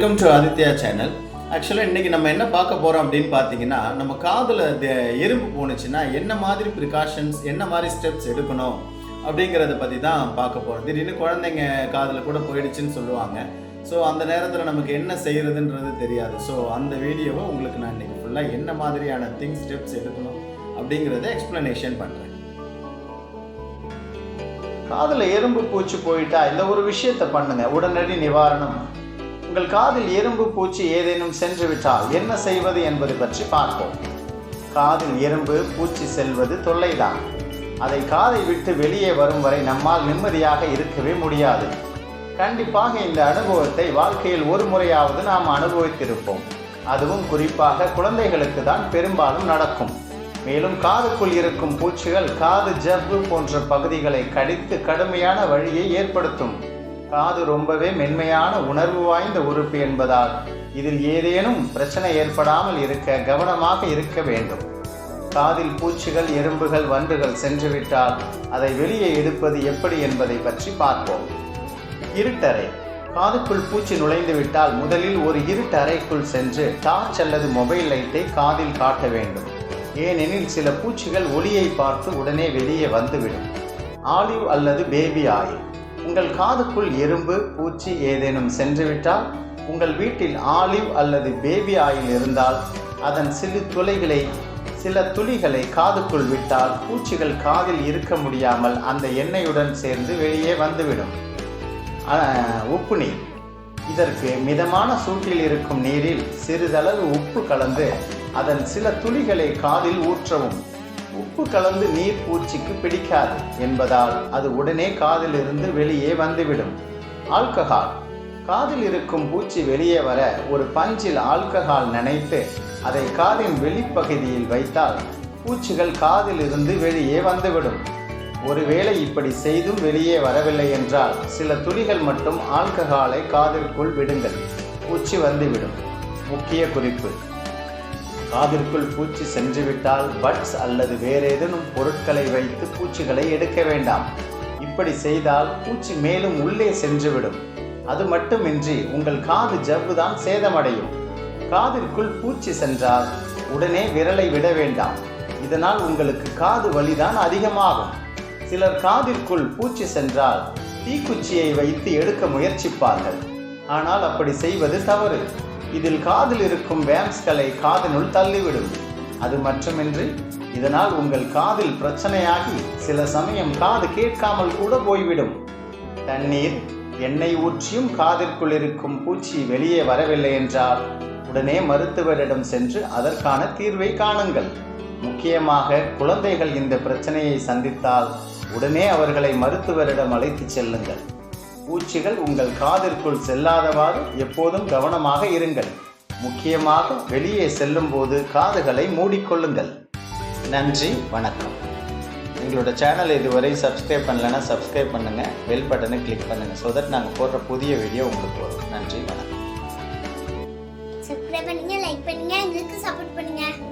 Welcome to Aditya channel ஆக்சுவலாக இன்றைக்கி நம்ம என்ன பார்க்க போகிறோம் அப்படின்னு பார்த்தீங்கன்னா நம்ம காதில் எறும்பு போணுச்சுன்னா என்ன மாதிரி ப்ரிகாஷன்ஸ் என்ன மாதிரி ஸ்டெப்ஸ் எடுக்கணும் அப்படிங்கிறத பற்றி தான் பார்க்க போகிறோம் திடீர்னு குழந்தைங்க காதில் கூட போயிடுச்சுன்னு சொல்லுவாங்க. ஸோ அந்த நேரத்தில் நமக்கு என்ன செய்கிறதுன்றது தெரியாது. ஸோ அந்த வீடியோவை உங்களுக்கு நான் இன்றைக்கி ஃபுல்லாக என்ன மாதிரியான திங்ஸ் ஸ்டெப்ஸ் எடுக்கணும் அப்படிங்கிறத எக்ஸ்ப்ளனேஷன் பண்ணுறேன் காதில் எறும்பு பூச்சி போயிட்டா இந்த ஒரு விஷயத்தை பண்ணுங்கள் உடனடி நிவாரணம். உங்கள் காதில் எறும்பு பூச்சி ஏதேனும் சென்று விட்டால் என்ன செய்வது என்பது பற்றி பார்ப்போம். காதில் எறும்பு பூச்சி செல்வது தொல்லைதான். அதை காதை விட்டு வெளியே வரும் வரை நம்மால் நிம்மதியாக இருக்கவே முடியாது. கண்டிப்பாக இந்த அனுபவத்தை வாழ்க்கையில் ஒரு முறையாவது நாம் அனுபவித்திருப்போம். அதுவும் குறிப்பாக குழந்தைகளுக்கு தான் பெரும்பாலும் நடக்கும். மேலும் காதுக்குள் இருக்கும் பூச்சிகள் காது ஜவ்வு போன்ற பகுதிகளை கடித்து கடுமையான வழியை ஏற்படுத்தும். காது ரொம்பவே மென்மையான உணர்வு வாய்ந்த உறுப்பு என்பதால் இதில் ஏதேனும் பிரச்சனை ஏற்படாமல் இருக்க கவனமாக இருக்க வேண்டும். காதில் பூச்சிகள் எறும்புகள் வண்டுகள் சென்றுவிட்டால் அதை வெளியே எடுப்பது எப்படி என்பதை பற்றி பார்ப்போம். இருட்டறை. காதுக்குள் பூச்சி நுழைந்துவிட்டால் முதலில் ஒரு இருட்டறைக்குள் சென்று டார்ச் அல்லது மொபைல் லைட்டை காதில் காட்ட வேண்டும். ஏனெனில் சில பூச்சிகள் ஒளியை பார்த்து உடனே வெளியே வந்துவிடும். ஆலிவ் அல்லது பேபி ஆயில். உங்கள் காதுக்குள் எறும்பு பூச்சி ஏதேனும் சென்றுவிட்டால் உங்கள் வீட்டில் ஆலிவ் அல்லது பேபி ஆயில் இருந்தால் அதன் சிறு துளைகளை சில துளிகளை காதுக்குள் விட்டால் பூச்சிகள் காதில் இருக்க முடியாமல் அந்த எண்ணெயுடன் சேர்ந்து வெளியே வந்துவிடும். உப்பு நீர். இதற்கு மிதமான சூட்டில் இருக்கும் நீரில் சிறிதளவு உப்பு கலந்து அதன் சில துளிகளை காதில் ஊற்றவும். உப்பு கலந்து நீர் பூச்சிக்கு பிடிக்காது என்பதால் அது உடனே காதிலிருந்து வெளியே வந்துவிடும். ஆல்கஹால். காதில் இருக்கும் பூச்சி வெளியே வர ஒரு பஞ்சில் ஆல்கஹால் நனைத்து அதை காதின் வெளிப்பகுதியில் வைத்தால் பூச்சிகள் காதிலிருந்து வெளியே வந்துவிடும். ஒருவேளை இப்படி செய்தும் வெளியே வரவில்லை என்றால் சில துளிகள் மட்டும் ஆல்கஹாலை காதிற்குள் விடுங்கள். பூச்சி வந்துவிடும். முக்கிய குறிப்பு. காதிற்குள் பூச்சி சென்றுவிட்டால் பட்ஸ் அல்லது வேறேதேனும் பொருட்களை வைத்து பூச்சிகளை எடுக்க வேண்டாம். இப்படி செய்தால் பூச்சி மேலும் உள்ளே சென்றுவிடும். அது மட்டுமின்றி உங்கள் காது ஜவ்வுதான் சேதமடையும். காதிற்குள் பூச்சி சென்றால் உடனே விரலை விட வேண்டாம். இதனால் உங்களுக்கு காது வலிதான் அதிகமாகும். சிலர் காதிற்குள் பூச்சி சென்றால் தீக்குச்சியை வைத்து எடுக்க முயற்சிப்பார்கள். ஆனால் அப்படி செய்வது தவறு. இதில் காதில் இருக்கும் வேம்ஸ்களை காதினுள் தள்ளிவிடும். அது மட்டுமின்றி இதனால் உங்கள் காதில் பிரச்சனையாகி சில சமயம் காது கேட்காமல் கூட போய்விடும். தண்ணீர் எண்ணெய் ஊற்றியும் காதிற்குள் இருக்கும் பூச்சி வெளியே வரவில்லை என்றால் உடனே மருத்துவரிடம் சென்று அதற்கான தீர்வை காணுங்கள். முக்கியமாக குழந்தைகள் இந்த பிரச்சனையை சந்தித்தால் உடனே அவர்களை மருத்துவரிடம் அழைத்துச் செல்லுங்கள். பூச்சிகள் உங்கள் காதிற்குள் செல்லாதவாறு எப்போதும் கவனமாக இருங்கள். முக்கியமாக வெளியே செல்லும் போது காதுகளை மூடிக்கொள்ளுங்கள். நன்றி வணக்கம். எங்களோட சேனல் இதுவரை சப்ஸ்கிரைப் பண்ணலைன்னா சப்ஸ்கிரைப் பண்ணுங்கள் பெல் பட்டனை கிளிக் பண்ணுங்கள் ஸோ தட் நாங்கள் போடுற புதிய வீடியோ உங்களுக்கு வரும். நன்றி வணக்கம். சப்ஸ்கிரைப் பண்ணுங்கள் லைக் பண்ணுங்கள் எங்களுக்கு சப்போர்ட் பண்ணுங்கள்